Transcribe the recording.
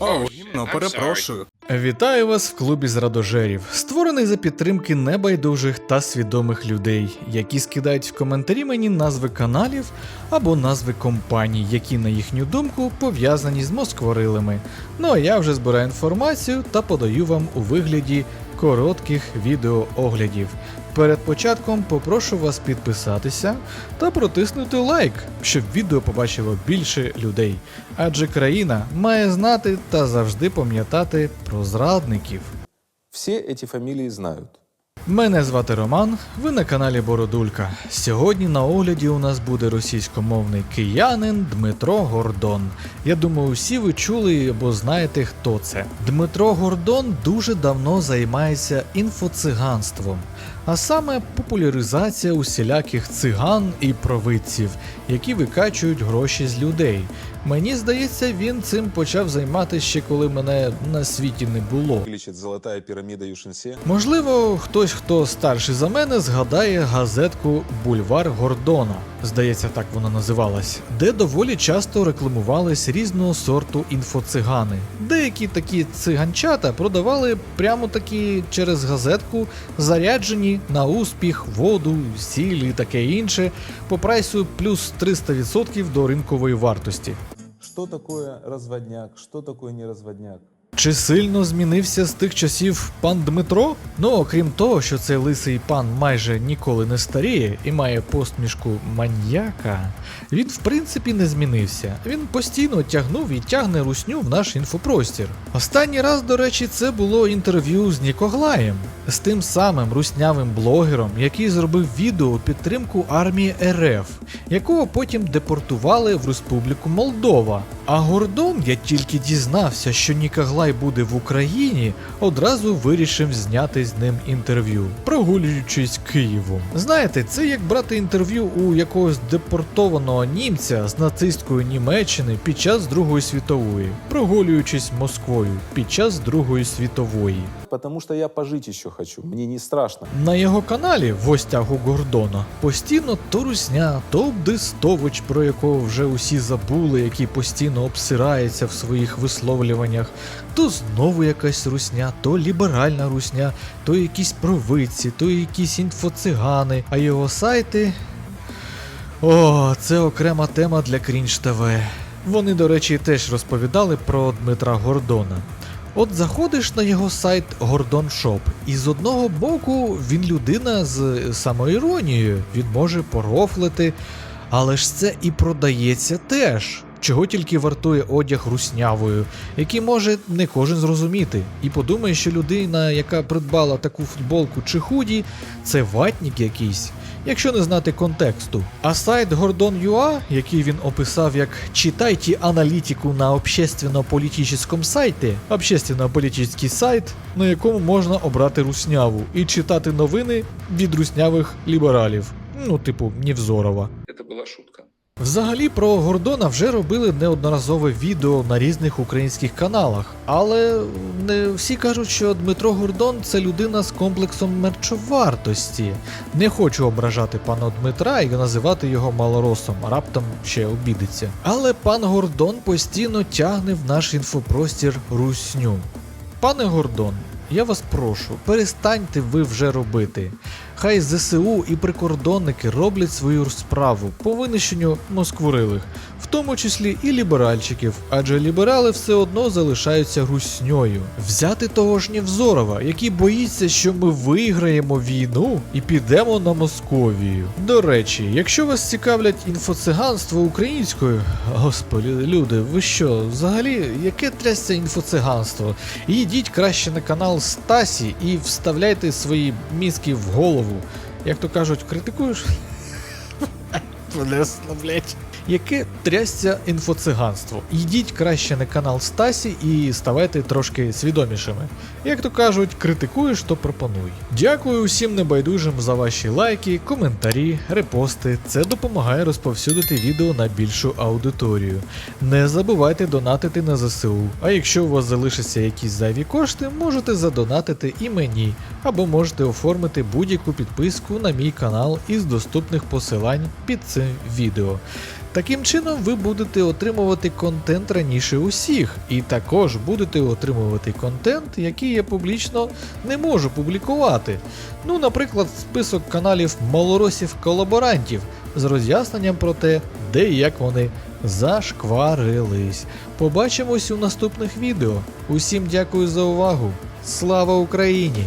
О, гімно, перепрошую. Вітаю вас в клубі зрадожерів, створений за підтримки небайдужих та свідомих людей, які скидають в коментарі мені назви каналів або назви компаній, які, на їхню думку, пов'язані з москворилами. Ну а я вже збираю інформацію та подаю вам у вигляді коротких відеооглядів. Перед початком попрошу вас підписатися та протиснути лайк, щоб відео побачило більше людей. Адже країна має знати та завжди пам'ятати про зрадників. Всі ці фамілії знают. Мене звати Роман, ви на каналі Бородулька. Сьогодні на огляді у нас буде російськомовний киянин Дмитро Гордон. Я думаю, всі ви чули або знаєте, хто це. Дмитро Гордон дуже давно займається інфоциганством, а саме популяризація усіляких циган і провидців, які викачують гроші з людей. Мені здається, він цим почав займатися ще коли мене на світі не було. Вылечит золотая пирамида Можливо, хтось, хто старший за мене, згадає газетку Бульвар Гордона. Здається, так вона називалась, де доволі часто рекламувались різного сорту інфоцигани. Деякі такі циганчата продавали прямо таки через газетку, заряджені на успіх, воду, сіль і таке інше, по прайсу плюс 300% до ринкової вартості. Что такое разводняк? Что такое неразводняк? Чи сильно змінився з тих часів пан Дмитро? Ну, окрім того, що цей лисий пан майже ніколи не старіє і має посмішку маньяка, він в принципі не змінився. Він постійно тягнув і тягне русню в наш інфопростір. Останній раз, до речі, це було інтерв'ю з Нікоглаєм, з тим самим руснявим блогером, який зробив відео підтримку армії РФ, якого потім депортували в Республіку Молдова. А Гордон, я тільки дізнався, що Нікаглай буде в Україні, одразу вирішив зняти з ним інтерв'ю, прогулюючись Києвом. Знаєте, це як брати інтерв'ю у якогось депортованого німця з нацистської Німеччини під час Другої світової, прогулюючись Москвою під час Другої світової. Потому что я пожить еще хочу. Мне не страшно. На його каналі в гостях Гордона постійно то русня, то Обдистович, про якого вже усі забули, який постійно обсирається в своїх висловлюваннях, то знову якась русня, то ліберальна русня, то якісь провидці, то якісь інфоцигани, а його сайти. О, це окрема тема для Крінж ТВ. Вони, до речі, теж розповідали про Дмитра Гордона. От заходиш на його сайт Гордон Шоп, і з одного боку він людина з самоіронією, він може порофлити, але ж це і продається теж. Чого тільки вартує одяг руснявою, який може не кожен зрозуміти, і подумає, що людина, яка придбала таку футболку чи худі, це ватник якийсь, якщо не знати контексту. А сайт Гордон.ua, який він описав як «Читайте аналітику на общественно-політичному сайті, общественно-політичний сайт, на якому можна обрати русняву і читати новини від руснявих лібералів. Ну, типу, Нівзорова. Це була шутка. Взагалі про Гордона вже робили неодноразове відео на різних українських каналах, але не всі кажуть, що Дмитро Гордон це людина з комплексом мерчовартості. Не хочу ображати пана Дмитра і називати його малоросом, раптом ще обідеться. Але пан Гордон постійно тягне в наш інфопростір русню. Пане Гордон, я вас прошу, перестаньте ви вже робити. Хай ЗСУ і прикордонники роблять свою справу по винищенню москворилих, в тому числі і ліберальчиків, адже ліберали все одно залишаються русньою. Взяти того ж Нєвзорова, який боїться, що ми виграємо війну і підемо на Московію. До речі, якщо вас цікавлять інфоциганство українською, господи, люди, ви що, взагалі, яке трясся інфоциганство? Йдіть краще на канал Стасі і вставляйте свої мізки в голову. Як то кажуть, критикуєш? Понесло, блять. Яке трясся інфоциганство? Йдіть краще на канал Стасі і ставайте трошки свідомішими. Як то кажуть, критикуєш, то пропонуй. Дякую усім небайдужим за ваші лайки, коментарі, репости. Це допомагає розповсюдити відео на більшу аудиторію. Не забувайте донатити на ЗСУ. А якщо у вас залишаться якісь зайві кошти, можете задонатити і мені, або можете оформити будь-яку підписку на мій канал із доступних посилань під цим відео. Таким чином ви будете отримувати контент раніше усіх, і також будете отримувати контент, який я публічно не можу публікувати. Ну, наприклад, список каналів малоросів-колаборантів з роз'ясненням про те, де і як вони зашкварились. Побачимось у наступних відео. Усім дякую за увагу. Слава Україні!